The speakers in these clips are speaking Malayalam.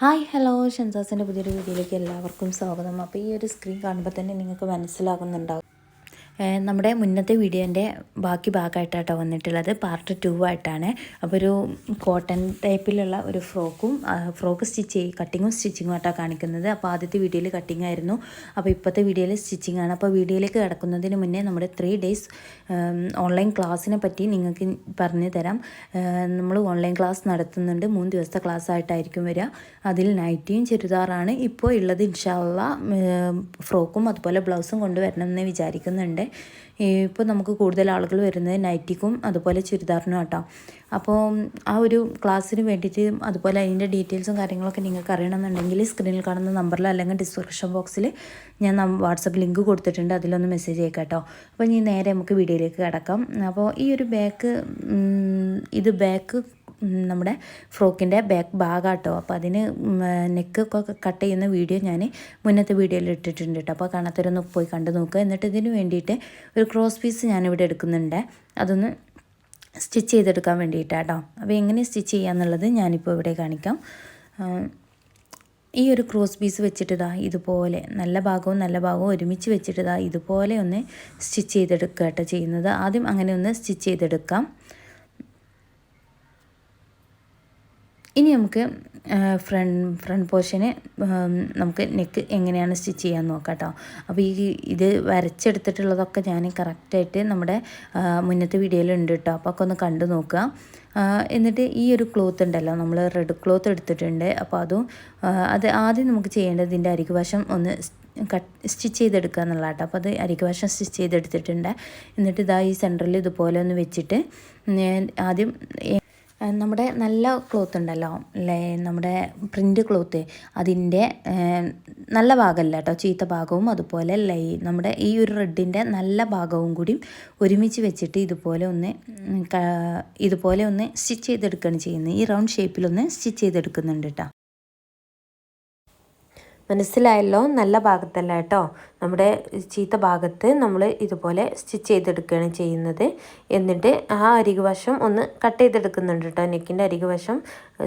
Hi hello. ഷെൻസാസിന്റെ പുതിയൊരു വീഡിയോയിലേക്ക് എല്ലാവർക്കും സ്വാഗതം. അപ്പോൾ ഈ ഒരു സ്ക്രീൻ കാണുമ്പോൾ തന്നെ നിങ്ങൾക്ക് മനസ്സിലാകുന്നുണ്ടാവും. നമ്മുടെ മുന്നത്തെ വീഡിയോന്റെ ബാക്കി ഭാഗമായിട്ടാട്ടോ വന്നിട്ടുള്ളത്. പാർട്ട് ടു ആയിട്ടാണ്. അപ്പോൾ ഒരു കോട്ടൺ ടൈപ്പിലുള്ള ഒരു ഫ്രോക്കും ഫ്രോക്ക് സ്റ്റിച്ച് കട്ടിങ്ങും സ്റ്റിച്ചിങ്ങും ആയിട്ടാണ് കാണിക്കുന്നത്. അപ്പോൾ ആദ്യത്തെ വീഡിയോയിൽ കട്ടിങ് ആയിരുന്നു. അപ്പോൾ ഇപ്പോഴത്തെ വീഡിയോയിൽ സ്റ്റിച്ചിങ് ആണ്. അപ്പോൾ വീഡിയോയിലേക്ക് കിടക്കുന്നതിന് മുന്നേ നമ്മുടെ ത്രീ ഡേയ്സ് ഓൺലൈൻ ക്ലാസ്സിനെ പറ്റി നിങ്ങൾക്ക് പറഞ്ഞു തരാം. നമ്മൾ ഓൺലൈൻ ക്ലാസ് നടത്തുന്നുണ്ട്. മൂന്ന് ദിവസത്തെ ക്ലാസ് ആയിട്ടായിരിക്കും വരിക. അതിൽ നൈറ്റിയും ചുരിദാറാണ്. ഇപ്പോൾ ഉള്ളത് ഇൻഷാള്ള ഫ്രോക്കും അതുപോലെ ബ്ലൗസും കൊണ്ടുവരണം എന്ന് വിചാരിക്കുന്നുണ്ട്. ഇപ്പോൾ നമുക്ക് കൂടുതൽ ആളുകൾ വരുന്നത് നൈറ്റിക്കും അതുപോലെ ചുരിദാറിനും കേട്ടോ അപ്പോൾ ആ ഒരു ക്ലാസ്സിന് വേണ്ടിയിട്ട് അതുപോലെ അതിന്റെ ഡീറ്റെയിൽസും കാര്യങ്ങളൊക്കെ നിങ്ങൾക്ക് അറിയണമെന്നുണ്ടെങ്കിൽ സ്ക്രീനിൽ കാണുന്ന നമ്പറിൽ അല്ലെങ്കിൽ ഡിസ്ക്രിപ്ഷൻ ബോക്സിൽ ഞാൻ വാട്സപ്പ് ലിങ്ക് കൊടുത്തിട്ടുണ്ട്. അതിലൊന്ന് മെസ്സേജ് അയക്കാം കേട്ടോ. അപ്പോൾ ഇനി നേരെ നമുക്ക് വീഡിയോയിലേക്ക് കിടക്കാം. അപ്പോൾ ഈ ഒരു ബാക്ക് ഇത് ബാക്ക് നമ്മുടെ ഫ്രോക്കിന്റെ ബാക്ക് ഭാഗമാട്ടോ അപ്പോൾ അതിന് നെക്ക് ഒക്കെ കട്ട് ചെയ്യുന്ന വീഡിയോ ഞാൻ മുന്നത്തെ വീഡിയോയിൽ ഇട്ടിട്ടുണ്ട് കേട്ടോ അപ്പോൾ കാണാത്തവരൊന്ന് പോയി കണ്ടു നോക്കുക എന്നിട്ട് ഇതിന് വേണ്ടിയിട്ട് ഒരു ക്രോസ് പീസ് ഞാനിവിടെ എടുക്കുന്നുണ്ട്. അതൊന്ന് സ്റ്റിച്ച് ചെയ്തെടുക്കാൻ വേണ്ടിയിട്ടാട്ടോ. അപ്പോൾ എങ്ങനെ സ്റ്റിച്ച് ചെയ്യാമെന്നുള്ളത് ഞാനിപ്പോൾ ഇവിടെ കാണിക്കാം. ഈ ഒരു ക്രോസ് പീസ് വെച്ചിട്ട് ഇതുപോലെ നല്ല ഭാഗവും നല്ല ഭാഗവും ഒരുമിച്ച് വെച്ചിട്ട് ഇതുപോലെ ഒന്ന് സ്റ്റിച്ച് ചെയ്തെടുക്കുക കേട്ടോ ചെയ്യുന്നത്. ആദ്യം അങ്ങനെ ഒന്ന് സ്റ്റിച്ച് ചെയ്തെടുക്കാം. ഇനി നമുക്ക് ഫ്രണ്ട് ഫ്രണ്ട് പോർഷന് നമുക്ക് നെക്ക് എങ്ങനെയാണ് സ്റ്റിച്ച് ചെയ്യാൻ നോക്കാം കേട്ടോ അപ്പോൾ ഈ ഇത് വരച്ചെടുത്തിട്ടുള്ളതൊക്കെ ഞാൻ കറക്റ്റായിട്ട് നമ്മുടെ മുന്നത്തെ വീഡിയോയിലുണ്ട് കേട്ടോ അപ്പോൾ ഒന്ന് കണ്ടു നോക്കുക. എന്നിട്ട് ഈ ഒരു ക്ലോത്ത് ഉണ്ടല്ലോ നമ്മൾ റെഡ് ക്ലോത്ത് എടുത്തിട്ടുണ്ട്. അപ്പോൾ അതും അത് ആദ്യം നമുക്ക് ചെയ്യേണ്ടത് ഇതിന്റെ അരികുവശം ഒന്ന് കട്ട് സ്റ്റിച്ച് ചെയ്തെടുക്കുക എന്നുള്ള കേട്ടോ അപ്പോൾ അത് അരികുവശം സ്റ്റിച്ച് ചെയ്തെടുത്തിട്ടുണ്ട്. എന്നിട്ട് ഇതാ ഈ സെന്ററിൽ ഇതുപോലെ ഒന്ന് വെച്ചിട്ട് ആദ്യം നമ്മുടെ നല്ല ക്ലോത്ത് ഉണ്ടല്ലോ അല്ലേ? നമ്മുടെ പ്രിന്റ് ക്ലോത്ത് അതിന്റെ നല്ല ഭാഗമല്ല കേട്ടോ ചീത്ത ഭാഗവും അതുപോലെ ലൈ നമ്മുടെ ഈ ഒരു റെഡിന്റെ നല്ല ഭാഗവും കൂടി ഒരുമിച്ച് വെച്ചിട്ട് ഇതുപോലെ ഒന്ന് ഇതുപോലെ ഒന്ന് സ്റ്റിച്ച് ചെയ്തെടുക്കുകയാണ് ചെയ്യുന്നത്. ഈ റൗണ്ട് ഷേപ്പിലൊന്ന് സ്റ്റിച്ച് ചെയ്തെടുക്കുന്നുണ്ട് കേട്ടോ. മനസ്സിലായല്ലോ? നല്ല ഭാഗത്തല്ല കേട്ടോ. നമ്മുടെ ചീത്ത ഭാഗത്ത് നമ്മൾ ഇതുപോലെ സ്റ്റിച്ച് ചെയ്തെടുക്കുകയാണ് ചെയ്യുന്നത്. എന്നിട്ട് ആ അരികു വശം ഒന്ന് കട്ട് ചെയ്തെടുക്കുന്നുണ്ട് കേട്ടോ. നെക്കിന്റെ അരികു വശം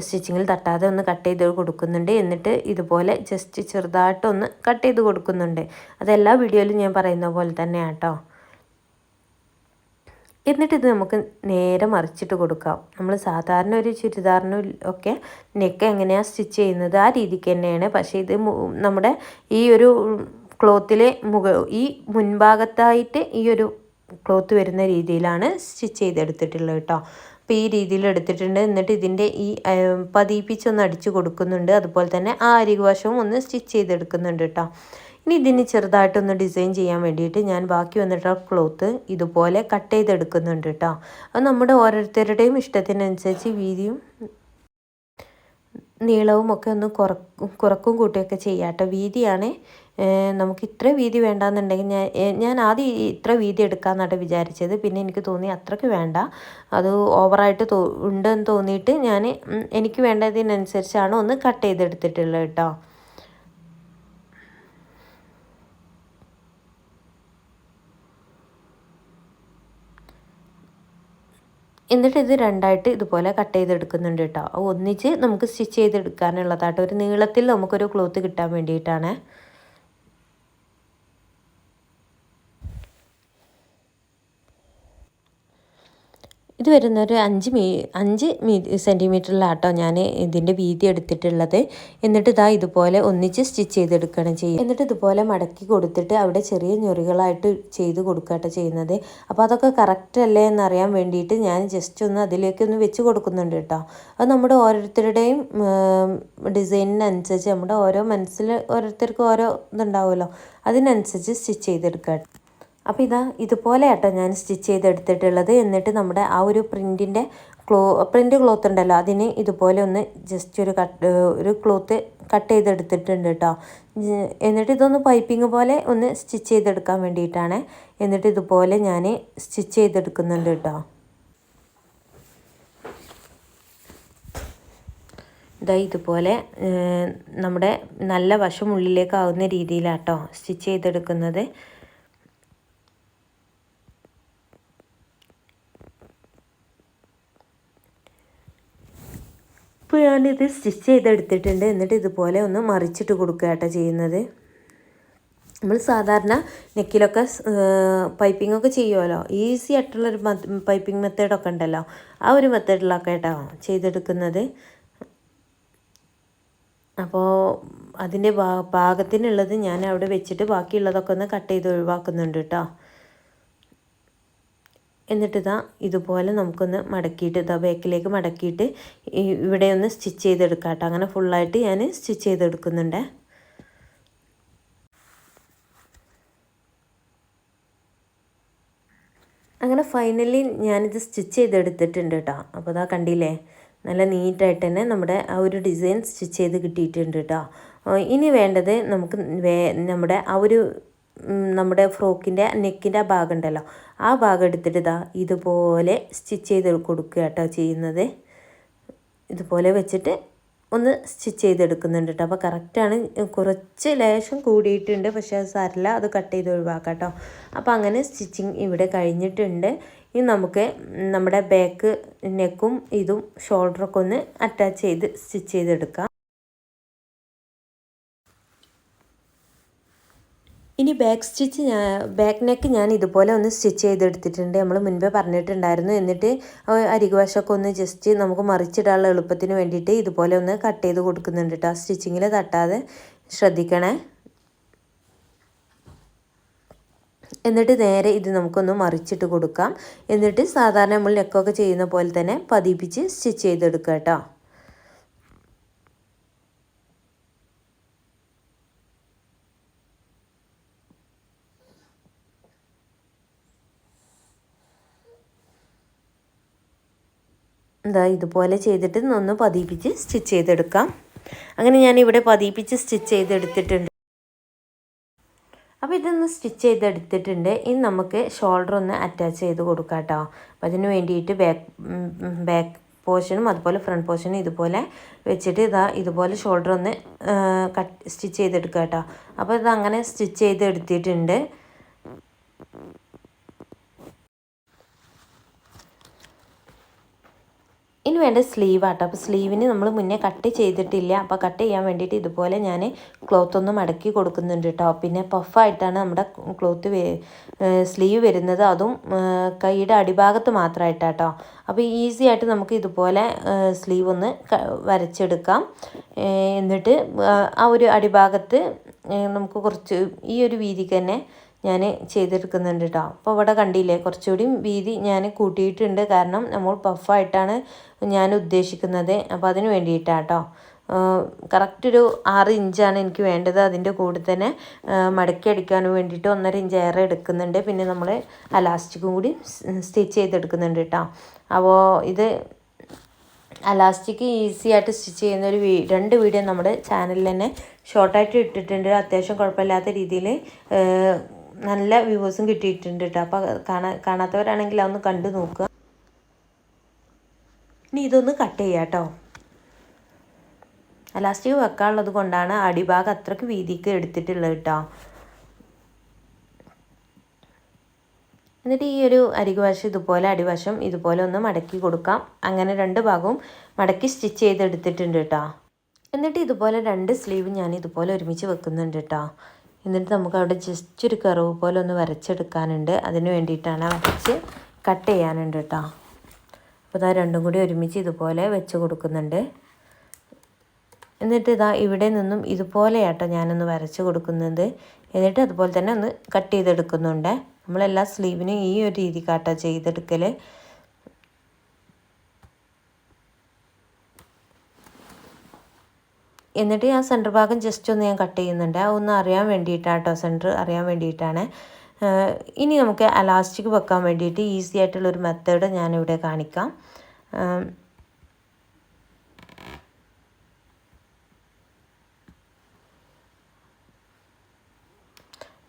സ്റ്റിച്ചിങ്ങിൽ തട്ടാതെ ഒന്ന് കട്ട് ചെയ്ത് കൊടുക്കുന്നുണ്ട്. എന്നിട്ട് ഇതുപോലെ ജസ്റ്റ് ചെറുതായിട്ടൊന്ന് കട്ട് ചെയ്ത് കൊടുക്കുന്നുണ്ട്. അതെല്ലാ വീഡിയോയിലും ഞാൻ പറയുന്ന പോലെ തന്നെയാണ് കേട്ടോ. എന്നിട്ട് ഇത് നമുക്ക് നേരെ മറിച്ചിട്ട് കൊടുക്കാം. നമ്മൾ സാധാരണ ഒരു ചുരിദാറിനും ഒക്കെ നെക്ക് എങ്ങനെയാണ് സ്റ്റിച്ച് ചെയ്യുന്നത് ആ രീതിക്ക് തന്നെയാണ്. പക്ഷേ ഇത് നമ്മുടെ ഈ ഒരു ക്ലോത്തിലെ മുഖ ഈ മുൻഭാഗത്തായിട്ട് ഈ ഒരു ക്ലോത്ത് വരുന്ന രീതിയിലാണ് സ്റ്റിച്ച് ചെയ്തെടുത്തിട്ടുള്ളത് കേട്ടോ. അപ്പോൾ ഈ രീതിയിൽ എടുത്തിട്ടുണ്ട്. എന്നിട്ട് ഇതിന്റെ ഈ പതിപ്പിച്ചൊന്ന് അടിച്ചു കൊടുക്കുന്നുണ്ട്. അതുപോലെ തന്നെ ആ അരികുവശവും ഒന്ന് സ്റ്റിച്ച് ചെയ്തെടുക്കുന്നുണ്ട് കേട്ടോ. ഇനി ഇതിന് ചെറുതായിട്ടൊന്ന് ഡിസൈൻ ചെയ്യാൻ വേണ്ടിയിട്ട് ഞാൻ ബാക്കി വന്നിട്ട് ക്ലോത്ത് ഇതുപോലെ കട്ട് ചെയ്തെടുക്കുന്നുണ്ട് കേട്ടോ. അത് നമ്മുടെ ഓരോരുത്തരുടെയും ഇഷ്ടത്തിനനുസരിച്ച് വീതിയും നീളവും ഒക്കെ ഒന്ന് കുറക്കും കുറക്കും കൂട്ടുകയൊക്കെ ചെയ്യാം കേട്ടോ. വീതിയാണ് നമുക്ക് ഇത്ര വീതി വേണ്ടാന്നുണ്ടെങ്കിൽ ഞാൻ ഞാൻ ആദ്യം ഇത്ര വീതി എടുക്കാമെന്നാണ് വിചാരിച്ചത്. പിന്നെ എനിക്ക് തോന്നി അത്രയ്ക്ക് വേണ്ട. അത് ഓവറായിട്ട് തോ ഉണ്ടെന്ന് തോന്നിയിട്ട് ഞാൻ എനിക്ക് വേണ്ടതിനനുസരിച്ചാണ് ഒന്ന് കട്ട് ചെയ്തെടുത്തിട്ടുള്ളത് കേട്ടോ. എന്നിട്ട് ഇത് രണ്ടായിട്ട് ഇതുപോലെ കട്ട് ചെയ്തെടുക്കുന്നുണ്ട് കേട്ടോ ഒന്നിച്ച് നമുക്ക് സ്റ്റിച്ച് ചെയ്തെടുക്കാനുള്ളതാട്ടോ ഒരു നീളത്തിൽ നമുക്കൊരു ക്ലോത്ത് കിട്ടാൻ വേണ്ടിയിട്ടാണ്. ഇത് വരുന്നൊരു അഞ്ച് മീ അഞ്ച് മീ സെന്റിമീറ്ററിലാട്ടോ ഞാൻ ഇതിന്റെ വീതി എടുത്തിട്ടുള്ളത്. എന്നിട്ട് ഇതാ ഇതുപോലെ ഒന്നിച്ച് സ്റ്റിച്ച് ചെയ്തെടുക്കുകയാണ് ചെയ്യുന്നത് എന്നിട്ട് ഇതുപോലെ മടക്കി കൊടുത്തിട്ട് അവിടെ ചെറിയ ഞൊറികളായിട്ട് ചെയ്ത് കൊടുക്കുകട്ടോ ചെയ്യുന്നത്. അപ്പോൾ അതൊക്കെ കറക്റ്റ് അല്ലേ എന്നറിയാൻ വേണ്ടിയിട്ട് ഞാൻ ജസ്റ്റ് ഒന്ന് അതിലേക്ക് ഒന്ന് വെച്ച് കൊടുക്കുന്നുണ്ട് കേട്ടോ. അത് നമ്മുടെ ഓരോരുത്തരുടെയും ഡിസൈനിനനുസരിച്ച് നമ്മുടെ ഓരോ മനസ്സിൽ ഓരോരുത്തർക്കും ഓരോ ഇതുണ്ടാവുമല്ലോ. അതിനനുസരിച്ച് സ്റ്റിച്ച് ചെയ്തെടുക്കുക അപ്പോൾ ഇതാ ഇതുപോലെ ആട്ടോ ഞാൻ സ്റ്റിച്ച് ചെയ്തെടുത്തിട്ടുള്ളത്. എന്നിട്ട് നമ്മുടെ ആ ഒരു പ്രിന്റിന്റെ ക്ലോ പ്രിന്റ് ക്ലോത്ത് ഉണ്ടല്ലോ അതിന് ഇതുപോലെ ഒന്ന് ജസ്റ്റ് ഒരു കട്ട് ഒരു ക്ലോത്ത് കട്ട് ചെയ്തെടുത്തിട്ടുണ്ട് കേട്ടോ. എന്നിട്ട് ഇതൊന്ന് പൈപ്പിംഗ് പോലെ ഒന്ന് സ്റ്റിച്ച് ചെയ്തെടുക്കാൻ വേണ്ടിയിട്ടാണ്. എന്നിട്ട് ഇതുപോലെ ഞാൻ സ്റ്റിച്ച് ചെയ്തെടുക്കുന്നുണ്ട് കേട്ടോ. ഇതാ ഇതുപോലെ നമ്മുടെ നല്ല വശം ഉള്ളിലേക്കാവുന്ന രീതിയിലാട്ടോ സ്റ്റിച്ച് ചെയ്തെടുക്കുന്നത്. ഇപ്പോൾ ഞാനിത് സ്റ്റിച്ച് ചെയ്തെടുത്തിട്ടുണ്ട്. എന്നിട്ട് ഇതുപോലെ ഒന്ന് മറിച്ചിട്ട് കൊടുക്കുക കേട്ടോ ചെയ്യുന്നത്. നമ്മൾ സാധാരണ നെക്കിലൊക്കെ പൈപ്പിംഗ് ഒക്കെ ചെയ്യുമല്ലോ ഈസി ആയിട്ടുള്ളൊരു പൈപ്പിംഗ് മെത്തേഡൊക്കെ ഉണ്ടല്ലോ. ആ ഒരു മെത്തേഡിലൊക്കെ കേട്ടോ ചെയ്തെടുക്കുന്നത്. അപ്പോൾ അതിന്റെ പാകത്തിനുള്ളത് ഞാൻ അവിടെ വെച്ചിട്ട് ബാക്കിയുള്ളതൊക്കെ ഒന്ന് കട്ട് ചെയ്ത് ഒഴിവാക്കുന്നുണ്ട് കേട്ടോ. എന്നിട്ട് ഇതാ ഇതുപോലെ നമുക്കൊന്ന് മടക്കിയിട്ട് ഇതാ ബാക്കിലേക്ക് മടക്കിയിട്ട് ഇവിടെ ഒന്ന് സ്റ്റിച്ച് ചെയ്തെടുക്കാം കേട്ടോ അങ്ങനെ ഫുള്ളായിട്ട് ഞാൻ സ്റ്റിച്ച് ചെയ്തെടുക്കുന്നുണ്ട്. അങ്ങനെ ഫൈനലി ഞാനിത് സ്റ്റിച്ച് ചെയ്തെടുത്തിട്ടുണ്ട് കേട്ടോ അപ്പോൾ അതാ കണ്ടില്ലേ? നല്ല നീറ്റായിട്ട് തന്നെ നമ്മുടെ ആ ഒരു ഡിസൈൻ സ്റ്റിച്ച് ചെയ്ത് കിട്ടിയിട്ടുണ്ട് കേട്ടോ ഇനി വേണ്ടത് നമുക്ക് നമ്മുടെ ആ ഒരു നമ്മുടെ ഫ്രോക്കിന്റെ നെക്കിന്റെ ആ ഭാഗം ഉണ്ടല്ലോ ആ ഭാഗം എടുത്തിട്ട് ഇതാ ഇതുപോലെ സ്റ്റിച്ച് ചെയ്ത് കൊടുക്കുക കേട്ടോ ചെയ്യുന്നത്. ഇതുപോലെ വെച്ചിട്ട് ഒന്ന് സ്റ്റിച്ച് ചെയ്തെടുക്കുന്നുണ്ട് കേട്ടോ. അപ്പോൾ കറക്റ്റാണ് കുറച്ച് ലേശം കൂടിയിട്ടുണ്ട്. പക്ഷേ അത് സാരില്ല അത് കട്ട് ചെയ്ത് ഒഴിവാക്കാം കേട്ടോ. അപ്പോൾ അങ്ങനെ സ്റ്റിച്ചിങ് ഇവിടെ കഴിഞ്ഞിട്ടുണ്ട്. ഇനി നമുക്ക് നമ്മുടെ ബാക്ക് നെക്കും ഇതും ഷോൾഡറൊക്കെ ഒന്ന് അറ്റാച്ച് ചെയ്ത് സ്റ്റിച്ച് ചെയ്തെടുക്കാം. ഇനി ബാക്ക് സ്റ്റിച്ച് ഞാൻ ബാക്ക് നെക്ക് ഞാൻ ഇതുപോലെ ഒന്ന് സ്റ്റിച്ച് ചെയ്തെടുത്തിട്ടുണ്ട്. നമ്മൾ മുൻപേ പറഞ്ഞിട്ടുണ്ടായിരുന്നു. എന്നിട്ട് ആ അരികുവശമൊക്കെ ഒന്ന് ജസ്റ്റ് നമുക്ക് മറിച്ചിടാനുള്ള എളുപ്പത്തിന് വേണ്ടിയിട്ട് ഇതുപോലെ ഒന്ന് കട്ട് ചെയ്ത് കൊടുക്കുന്നുണ്ട് കേട്ടോ സ്റ്റിച്ചിങ്ങിൽ തട്ടാതെ ശ്രദ്ധിക്കണേ. എന്നിട്ട് നേരെ ഇത് നമുക്കൊന്ന് മറിച്ചിട്ട് കൊടുക്കാം. എന്നിട്ട് സാധാരണ നമ്മൾ നെക്കൊക്കെ ചെയ്യുന്ന പോലെ തന്നെ പതിപ്പിച്ച് സ്റ്റിച്ച് ചെയ്തെടുക്കുക കേട്ടോ എന്താ ഇതുപോലെ ചെയ്തിട്ട് ഒന്ന് പതിപ്പിച്ച് സ്റ്റിച്ച് ചെയ്തെടുക്കാം. അങ്ങനെ ഞാൻ ഇവിടെ പതിപ്പിച്ച് സ്റ്റിച്ച് ചെയ്തെടുത്തിട്ടുണ്ട്. അപ്പോൾ ഇതൊന്ന് സ്റ്റിച്ച് ചെയ്തെടുത്തിട്ടുണ്ട്. ഇനി നമുക്ക് ഷോൾഡർ ഒന്ന് അറ്റാച്ച് ചെയ്ത് കൊടുക്കാം കേട്ടോ അപ്പം അതിന് വേണ്ടിയിട്ട് ബാക്ക് ബാക്ക് പോർഷനും അതുപോലെ ഫ്രണ്ട് പോർഷനും ഇതുപോലെ വെച്ചിട്ട് ഇതാ ഇതുപോലെ ഷോൾഡർ ഒന്ന് കട്ട് സ്റ്റിച്ച് ചെയ്തെടുക്കുക കേട്ടോ അപ്പോൾ ഇത് അങ്ങനെ സ്റ്റിച്ച് ചെയ്തെടുത്തിട്ടുണ്ട്. ഇനി വേണ്ട സ്ലീവ് ആട്ടോ. അപ്പോൾ സ്ലീവിന് നമ്മൾ മുന്നേ കട്ട് ചെയ്തിട്ടില്ല. അപ്പോൾ കട്ട് ചെയ്യാൻ വേണ്ടിയിട്ട് ഇതുപോലെ ഞാൻ ക്ലോത്ത് ഒന്ന് മടക്കി കൊടുക്കുന്നുണ്ട് കേട്ടോ പിന്നെ പഫായിട്ടാണ് നമ്മുടെ ക്ലോത്ത് സ്ലീവ് വരുന്നത്. അതും കൈയുടെ അടിഭാഗത്ത് മാത്രമായിട്ടാട്ടോ അപ്പോൾ ഈസി ആയിട്ട് നമുക്ക് ഇതുപോലെ സ്ലീവ് ഒന്ന് വരച്ചെടുക്കാം. എന്നിട്ട് ആ, ഒരു അടിഭാഗത്ത് നമുക്ക് കുറച്ച് ഈ ഒരു വീതിക്ക് തന്നെ ഞാൻ ചെയ്തെടുക്കുന്നുണ്ട് കേട്ടോ അപ്പോൾ ഇവിടെ കണ്ടില്ലേ കുറച്ചുകൂടി വീതി ഞാൻ കൂട്ടിയിട്ടുണ്ട്. കാരണം നമ്മൾ പഫായിട്ടാണ് ഞാൻ ഉദ്ദേശിക്കുന്നത്. അപ്പോൾ അതിന് വേണ്ടിയിട്ടാണ് കേട്ടോ കറക്റ്റ് ഒരു ആറ് ഇഞ്ചാണ് എനിക്ക് വേണ്ടത്. അതിന്റെ കൂടെ തന്നെ മടക്കി അടിക്കാൻ വേണ്ടിയിട്ട് ഒന്നര ഇഞ്ച് ഏറെ എടുക്കുന്നുണ്ട്. പിന്നെ നമ്മൾ അലാസ്റ്റിക്കും കൂടി സ്റ്റിച്ച് ചെയ്തെടുക്കുന്നുണ്ട് കേട്ടോ അപ്പോൾ ഇത് അലാസ്റ്റിക് ഈസി ആയിട്ട് സ്റ്റിച്ച് ചെയ്യുന്ന ഒരു വീ രണ്ട് വീഡിയോ നമ്മുടെ ചാനലിൽ തന്നെ ഷോർട്ടായിട്ട് ഇട്ടിട്ടുണ്ട്. അത്യാവശ്യം കുഴപ്പമില്ലാത്ത രീതിയിൽ നല്ല വ്യൂവേഴ്സും കിട്ടിയിട്ടുണ്ട് കേട്ടോ അപ്പോൾ കാണാ കാണാത്തവരാണെങ്കിൽ അതൊന്ന് കണ്ടു നോക്കുക. ഇനി ഇതൊന്ന് കട്ട് ചെയ്യാം കേട്ടോ അലാസ്റ്റിക് വെക്കാനുള്ളത് കൊണ്ടാണ് അടിഭാഗം അത്രയ്ക്ക് വീതിക്ക് എടുത്തിട്ടുള്ളത് കേട്ടോ എന്നിട്ട് ഈ ഒരു അരികുവശം ഇതുപോലെ അടിവശം ഇതുപോലെ ഒന്ന് മടക്കി കൊടുക്കാം. അങ്ങനെ രണ്ട് ഭാഗവും മടക്കി സ്റ്റിച്ച് ചെയ്തെടുത്തിട്ടുണ്ട് കേട്ടോ എന്നിട്ട് ഇതുപോലെ രണ്ട് സ്ലീവ് ഞാൻ ഇതുപോലെ ഒരുമിച്ച് വെക്കുന്നുണ്ട് കേട്ടോ എന്നിട്ട് നമുക്ക് അവിടെ ജസ്റ്റ് ഒരു കറവ് പോലെ ഒന്ന് വരച്ചെടുക്കാനുണ്ട്. അതിന് വേണ്ടിയിട്ടാണ് വരച്ച് കട്ട് ചെയ്യാനുണ്ട് കേട്ടോ. അപ്പോൾ ഇതാ രണ്ടും കൂടി ഒരുമിച്ച് ഇതുപോലെ വെച്ച് കൊടുക്കുന്നുണ്ട്. എന്നിട്ട് ഇതാ ഇവിടെ നിന്നും ഇതുപോലെയാട്ടോ ഞാനൊന്ന് വരച്ച് കൊടുക്കുന്നത്. എന്നിട്ട് അതുപോലെ തന്നെ ഒന്ന് കട്ട് ചെയ്തെടുക്കുന്നുണ്ട്. നമ്മളെല്ലാ സ്ലീവിനും ഈ ഒരു രീതിക്കാട്ടോ ചെയ്തെടുക്കൽ എന്നിട്ട് ഞാൻ സെന്റർ ഭാഗം ജസ്റ്റ് ഒന്ന് ഞാൻ കട്ട് ചെയ്യുന്നുണ്ട്. ഒന്ന് അറിയാൻ വേണ്ടിയിട്ടാണ് കേട്ടോ സെന്റർ അറിയാൻ വേണ്ടിയിട്ടാണ്. ഇനി നമുക്ക് അലാസ്റ്റിക് വെക്കാൻ വേണ്ടിയിട്ട് ഈസി ആയിട്ടുള്ളൊരു മെത്തേഡ് ഞാനിവിടെ കാണിക്കാം.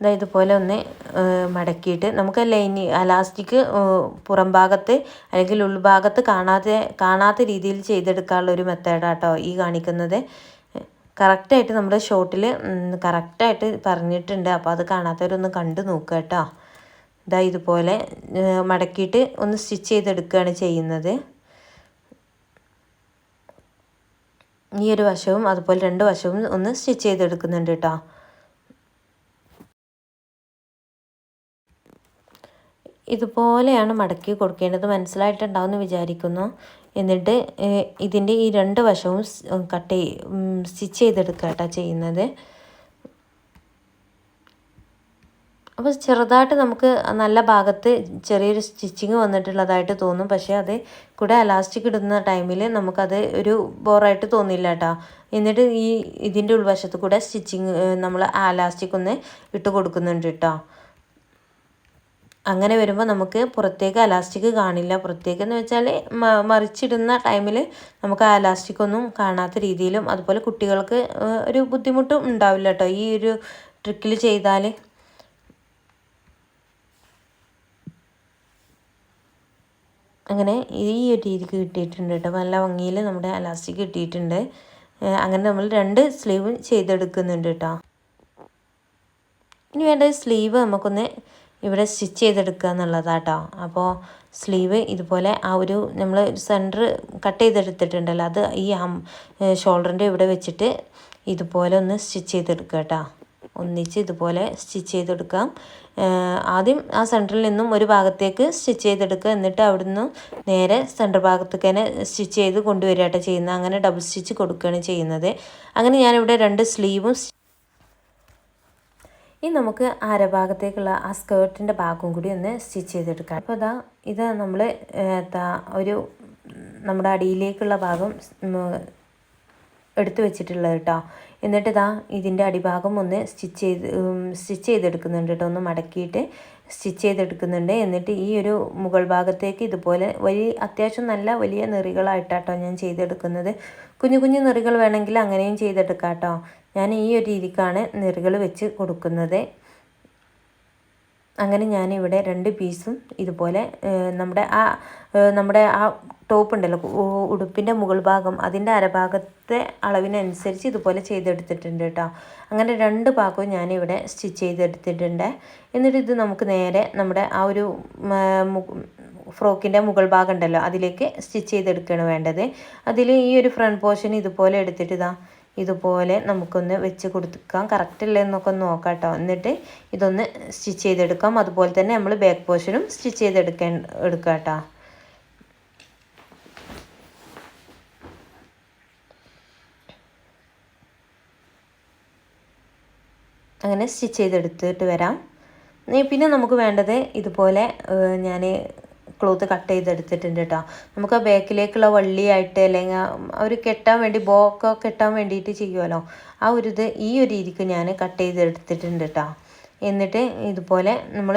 ഇതാ ഇതുപോലെ ഒന്ന് മടക്കിയിട്ട് നമുക്ക് ലൈനി അലാസ്റ്റിക് പുറം ഭാഗത്ത് അല്ലെങ്കിൽ ഉൾഭാഗത്ത് കാണാതെ കാണാത്ത രീതിയിൽ ചെയ്തെടുക്കാനുള്ള ഒരു മെത്തേഡാട്ടോ ഈ കാണിക്കുന്നത്. കറക്റ്റായിട്ട് നമ്മുടെ ഷോട്ടിൽ കറക്റ്റായിട്ട് പറഞ്ഞിട്ടുണ്ട്. അപ്പോൾ അത് കാണാത്തവരൊന്ന് കണ്ടു നോക്കുക കേട്ടോ. ഇതാ ഇതുപോലെ മടക്കിയിട്ട് ഒന്ന് സ്റ്റിച്ച് ചെയ്തെടുക്കുകയാണ് ചെയ്യുന്നത്. ഈ ഒരു വശവും അതുപോലെ രണ്ട് വശവും ഒന്ന് സ്റ്റിച്ച് ചെയ്തെടുക്കുന്നുണ്ട് കേട്ടോ. ഇതുപോലെയാണ് മടക്കി കൊടുക്കേണ്ടത്. മനസ്സിലായിട്ടുണ്ടാവും എന്ന് വിചാരിക്കുന്നു. എന്നിട്ട് ഇതിന്റെ ഈ രണ്ട് വശവും കട്ട് സ്റ്റിച്ച് ചെയ്തെടുക്കുക കേട്ടോ ചെയ്യുന്നത്. അപ്പോൾ ചെറുതായിട്ട് നമുക്ക് നല്ല ഭാഗത്ത് ചെറിയൊരു സ്റ്റിച്ചിങ് വന്നിട്ടുള്ളതായിട്ട് തോന്നും. പക്ഷേ അത് കൂടെ അലാസ്റ്റിക് ഇടുന്ന ടൈമിൽ നമുക്കത് ഒരു ബോറായിട്ട് തോന്നില്ല കേട്ടോ എന്നിട്ട് ഈ ഇതിന്റെ ഉൾവശത്ത് കൂടെ സ്റ്റിച്ചിങ് നമ്മൾ അലാസ്റ്റിക് ഒന്ന് ഇട്ട് കൊടുക്കുന്നുണ്ട് കേട്ടോ അങ്ങനെ വരുമ്പോൾ നമുക്ക് പുറത്തേക്ക് അലാസ്റ്റിക് കാണില്ല. പുറത്തേക്ക് എന്ന് വെച്ചാൽ മറിച്ചിടുന്ന ടൈമിൽ നമുക്ക് ആ അലാസ്റ്റിക് ഒന്നും കാണാത്ത രീതിയിലും അതുപോലെ കുട്ടികൾക്ക് ഒരു ബുദ്ധിമുട്ടും ഉണ്ടാവില്ല കേട്ടോ ഈ ഒരു ട്രിക്കിൽ ചെയ്താൽ അങ്ങനെ ഈ ഒരു രീതിക്ക് കിട്ടിയിട്ടുണ്ട് കേട്ടോ നല്ല ഭംഗിയിൽ നമ്മുടെ അലാസ്റ്റിക് കിട്ടിയിട്ടുണ്ട്. അങ്ങനെ നമ്മൾ രണ്ട് സ്ലീവ് ചെയ്തെടുക്കുന്നുണ്ട് കേട്ടോ ഇനി വേണ്ട സ്ലീവ് നമുക്കൊന്ന് ഇവിടെ സ്റ്റിച്ച് ചെയ്തെടുക്കുക എന്നുള്ളതാട്ടോ. അപ്പോൾ സ്ലീവ് ഇതുപോലെ ആ ഒരു നമ്മൾ സെന്റർ കട്ട് ചെയ്തെടുത്തിട്ടുണ്ടല്ലോ അത് ഈ ഷോൾഡറിന്റെ ഇവിടെ വെച്ചിട്ട് ഇതുപോലെ ഒന്ന് സ്റ്റിച്ച് ചെയ്തെടുക്കുക കേട്ടോ. ഒന്നിച്ച് ഇതുപോലെ സ്റ്റിച്ച് ചെയ്തെടുക്കാം. ആദ്യം ആ സെന്ററിൽ നിന്നും ഒരു ഭാഗത്തേക്ക് സ്റ്റിച്ച് ചെയ്തെടുക്കുക. എന്നിട്ട് അവിടുന്ന് നേരെ സെന്റർ ഭാഗത്തേക്ക് തന്നെ സ്റ്റിച്ച് ചെയ്ത് കൊണ്ടുവരിക കേട്ടോ ചെയ്യുന്നത്. അങ്ങനെ ഡബിൾ സ്റ്റിച്ച് കൊടുക്കുകയാണ് ചെയ്യുന്നത്. അങ്ങനെ ഞാനിവിടെ രണ്ട് സ്ലീവും ഇനി നമുക്ക് അരഭാഗത്തേക്കുള്ള ആ സ്കേർട്ടിന്റെ ഭാഗം കൂടി ഒന്ന് സ്റ്റിച്ച് ചെയ്തെടുക്കാം. അപ്പോൾ ഇതാ ഇത് നമ്മൾ ഒരു നമ്മുടെ അടിയിലേക്കുള്ള ഭാഗം എടുത്തു വെച്ചിട്ടുള്ളത് കേട്ടോ എന്നിട്ട് ഇതാ ഇതിന്റെ അടിഭാഗം ഒന്ന് സ്റ്റിച്ച് ചെയ്ത് സ്റ്റിച്ച് ചെയ്തെടുക്കുന്നുണ്ട് കേട്ടോ ഒന്ന് മടക്കിയിട്ട് സ്റ്റിച്ച് ചെയ്തെടുക്കുന്നുണ്ട്. എന്നിട്ട് ഈ ഒരു മുകൾ ഭാഗത്തേക്ക് ഇതുപോലെ വലിയ അത്യാവശ്യം നല്ല വലിയ നെറികളായിട്ടാട്ടോ ഞാൻ ചെയ്തെടുക്കുന്നത്. കുഞ്ഞു കുഞ്ഞു നെറികൾ വേണമെങ്കിൽ അങ്ങനെയും ചെയ്തെടുക്കാം കേട്ടോ ഞാൻ ഈ ഒരു രീതിക്കാണ് നിറുകൾ വെച്ച് കൊടുക്കുന്നത്. അങ്ങനെ ഞാനിവിടെ രണ്ട് പീസും ഇതുപോലെ നമ്മുടെ ആ നമ്മുടെ ആ ടോപ്പ് ഉണ്ടല്ലോ ഉടുപ്പിന്റെ മുകൾ ഭാഗം അതിന്റെ അരഭാഗത്തെ അളവിനനുസരിച്ച് ഇതുപോലെ ചെയ്തെടുത്തിട്ടുണ്ട് കേട്ടോ. അങ്ങനെ രണ്ട് ഭാഗവും ഞാനിവിടെ സ്റ്റിച്ച് ചെയ്തെടുത്തിട്ടുണ്ട്. എന്നിട്ട് ഇത് നമുക്ക് നേരെ നമ്മുടെ ആ ഒരു ഫ്രോക്കിന്റെ മുകൾ ഭാഗം ഉണ്ടല്ലോ അതിലേക്ക് സ്റ്റിച്ച് ചെയ്തെടുക്കുകയാണ് വേണ്ടത്. അതിൽ ഈ ഒരു ഫ്രണ്ട് പോർഷൻ ഇതുപോലെ എടുത്തിട്ട് ഇതാ ഇതുപോലെ നമുക്കൊന്ന് വെച്ച് കൊടുക്കാം. കറക്റ്റ് അല്ലേ എന്നൊക്കെ നോക്കാം കേട്ടോ എന്നിട്ട് ഇതൊന്ന് സ്റ്റിച്ച് ചെയ്തെടുക്കാം. അതുപോലെ തന്നെ നമ്മൾ ബാക്ക് പോർഷനും സ്റ്റിച്ച് ചെയ്തെടുക്കാൻ എടുക്കാം കേട്ടോ അങ്ങനെ സ്റ്റിച്ച് ചെയ്തെടുത്തിട്ട് വരാം. പിന്നെ നമുക്ക് വേണ്ടത് ഇതുപോലെ ഞാൻ ക്ലോത്ത് കട്ട് ചെയ്തെടുത്തിട്ടുണ്ട് കേട്ടോ നമുക്ക് ബാക്കിലേക്കുള്ള വള്ളിയായിട്ട് അല്ലെങ്കിൽ ഒരു കെട്ടാൻ വേണ്ടി ബോക്ക കെട്ടാൻ വേണ്ടിയിട്ട് ചെയ്യുമല്ലോ ആ ഒരു ഇത് ഈ ഒരു രീതിക്ക് ഞാൻ കട്ട് ചെയ്തെടുത്തിട്ടുണ്ട് കേട്ടോ എന്നിട്ട് ഇതുപോലെ നമ്മൾ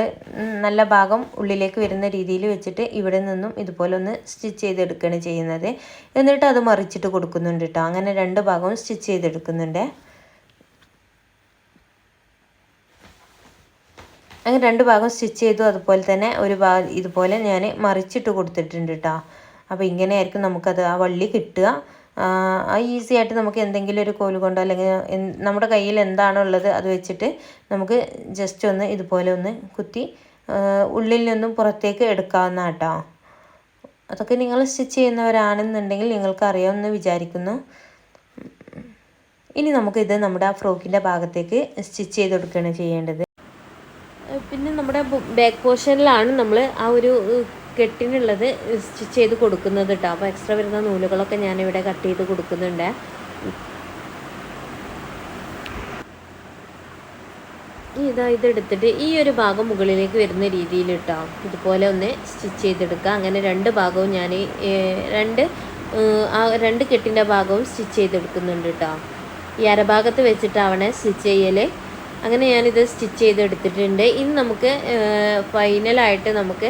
നല്ല ഭാഗം ഉള്ളിലേക്ക് വരുന്ന രീതിയിൽ വെച്ചിട്ട് ഇവിടെ നിന്നും ഇതുപോലെ ഒന്ന് സ്റ്റിച്ച് ചെയ്തെടുക്കുകയാണ് ചെയ്യുന്നത്. എന്നിട്ട് അത് മറിച്ചിട്ട് കൊടുക്കുന്നുണ്ട് കേട്ടോ അങ്ങനെ രണ്ട് ഭാഗവും സ്റ്റിച്ച് ചെയ്തെടുക്കുന്നുണ്ട്. അങ്ങനെ രണ്ട് ഭാഗം സ്റ്റിച്ച് ചെയ്തു. അതുപോലെ തന്നെ ഒരു ഭാഗം ഇതുപോലെ ഞാൻ മറിച്ചിട്ട് കൊടുത്തിട്ടുണ്ട് കേട്ടോ അപ്പോൾ ഇങ്ങനെയായിരിക്കും നമുക്കത് ആ വള്ളി കിട്ടുക. ഈസി ആയിട്ട് നമുക്ക് എന്തെങ്കിലും ഒരു കോൽ കൊണ്ടോ അല്ലെങ്കിൽ നമ്മുടെ കയ്യിൽ എന്താണോ ഉള്ളത് അത് വെച്ചിട്ട് നമുക്ക് ജസ്റ്റ് ഒന്ന് ഇതുപോലെ ഒന്ന് കുത്തി ഉള്ളിൽ നിന്നും പുറത്തേക്ക് എടുക്കാവുന്ന കേട്ടോ അതൊക്കെ നിങ്ങൾ സ്റ്റിച്ച് ചെയ്യുന്നവരാണെന്നുണ്ടെങ്കിൽ നിങ്ങൾക്ക് അറിയാമെന്ന് വിചാരിക്കുന്നു. ഇനി നമുക്കിത് നമ്മുടെ ആ ഫ്രോക്കിന്റെ ഭാഗത്തേക്ക് സ്റ്റിച്ച് ചെയ്ത് കൊടുക്കുകയാണ് ചെയ്യേണ്ടത്. പിന്നെ നമ്മുടെ ബാക്ക് പോർഷനിലാണ് നമ്മൾ ആ ഒരു കെട്ടിനുള്ളത് സ്റ്റിച്ച് ചെയ്ത് കൊടുക്കുന്നത് കേട്ടോ അപ്പോൾ എക്സ്ട്രാ വരുന്ന നൂലുകളൊക്കെ ഞാനിവിടെ കട്ട് ചെയ്ത് കൊടുക്കുന്നുണ്ട്. ഇതാ ഇതെടുത്തിട്ട് ഈ ഒരു ഭാഗം മുകളിലേക്ക് വരുന്ന രീതിയിൽ കേട്ടോ ഇതുപോലെ ഒന്ന് സ്റ്റിച്ച് ചെയ്തെടുക്കുക. അങ്ങനെ രണ്ട് ഭാഗവും ഞാൻ രണ്ട് ആ രണ്ട് കെട്ടിന്റെ ഭാഗവും സ്റ്റിച്ച് ചെയ്തെടുക്കുന്നുണ്ട് കേട്ടോ ഈ അരഭാഗത്ത് വെച്ചിട്ടാവണേ സ്റ്റിച്ച് ചെയ്യൽ അങ്ങനെ ഞാനിത് സ്റ്റിച്ച് ചെയ്തെടുത്തിട്ടുണ്ട്. ഇനി നമുക്ക് ഫൈനലായിട്ട് നമുക്ക്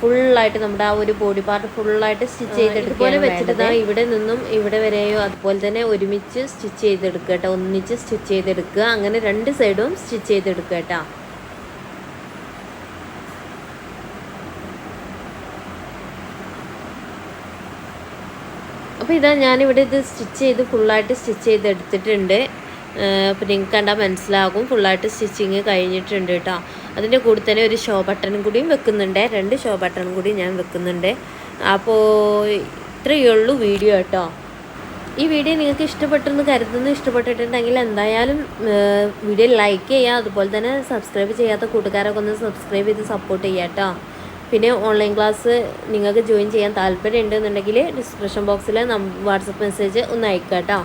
ഫുള്ളായിട്ട് നമ്മുടെ ആ ഒരു ബോഡി പാർട്ട് ഫുള്ളായിട്ട് സ്റ്റിച്ച് ചെയ്തെടുക്കുകയാണ് വെച്ചിട്ട് ഇവിടെ നിന്നും ഇവിടെ വരെയോ അതുപോലെ തന്നെ ഒരുമിച്ച് സ്റ്റിച്ച് ചെയ്തെടുക്കുക കേട്ടോ. ഒന്നിച്ച് സ്റ്റിച്ച് ചെയ്തെടുക്കുക. അങ്ങനെ രണ്ട് സൈഡും സ്റ്റിച്ച് ചെയ്തെടുക്കുക കേട്ടോ. അപ്പോൾ ഇതാ ഞാനിവിടെ ഇത് സ്റ്റിച്ച് ചെയ്ത് ഫുള്ളായിട്ട് സ്റ്റിച്ച് ചെയ്ത് എടുത്തിട്ടുണ്ട് അപ്പോൾ നിങ്ങൾക്ക് കണ്ടാൽ മനസ്സിലാകും. ഫുള്ളായിട്ട് സ്റ്റിച്ചിങ് കഴിഞ്ഞിട്ടുണ്ട് കേട്ടോ. അതിന്റെ കൂടെ തന്നെ ഒരു ഷോ ബട്ടണും കൂടിയും വെക്കുന്നുണ്ട്. രണ്ട് ഷോ ബട്ടണും കൂടി ഞാൻ വെക്കുന്നുണ്ട്. അപ്പോൾ ഇത്രയേ ഉള്ളൂ വീഡിയോ കേട്ടോ. ഈ വീഡിയോ നിങ്ങൾക്ക് ഇഷ്ടപ്പെട്ടെന്ന് കരുതുന്നു. ഇഷ്ടപ്പെട്ടിട്ടുണ്ടെങ്കിൽ എന്തായാലും വീഡിയോ ലൈക്ക് ചെയ്യുക. അതുപോലെ തന്നെ സബ്സ്ക്രൈബ് ചെയ്യാത്ത കൂട്ടുകാരൊക്കെ ഒന്ന് സബ്സ്ക്രൈബ് ചെയ്ത് സപ്പോർട്ട് ചെയ്യുക കേട്ടോ. പിന്നെ ഓൺലൈൻ ക്ലാസ് നിങ്ങൾക്ക് ജോയിൻ ചെയ്യാൻ താല്പര്യം ഉണ്ടെന്നുണ്ടെങ്കിൽ ഡിസ്ക്രിപ്ഷൻ ബോക്സിൽ വാട്സപ്പ് മെസ്സേജ് ഒന്ന് അയക്കാം കേട്ടോ.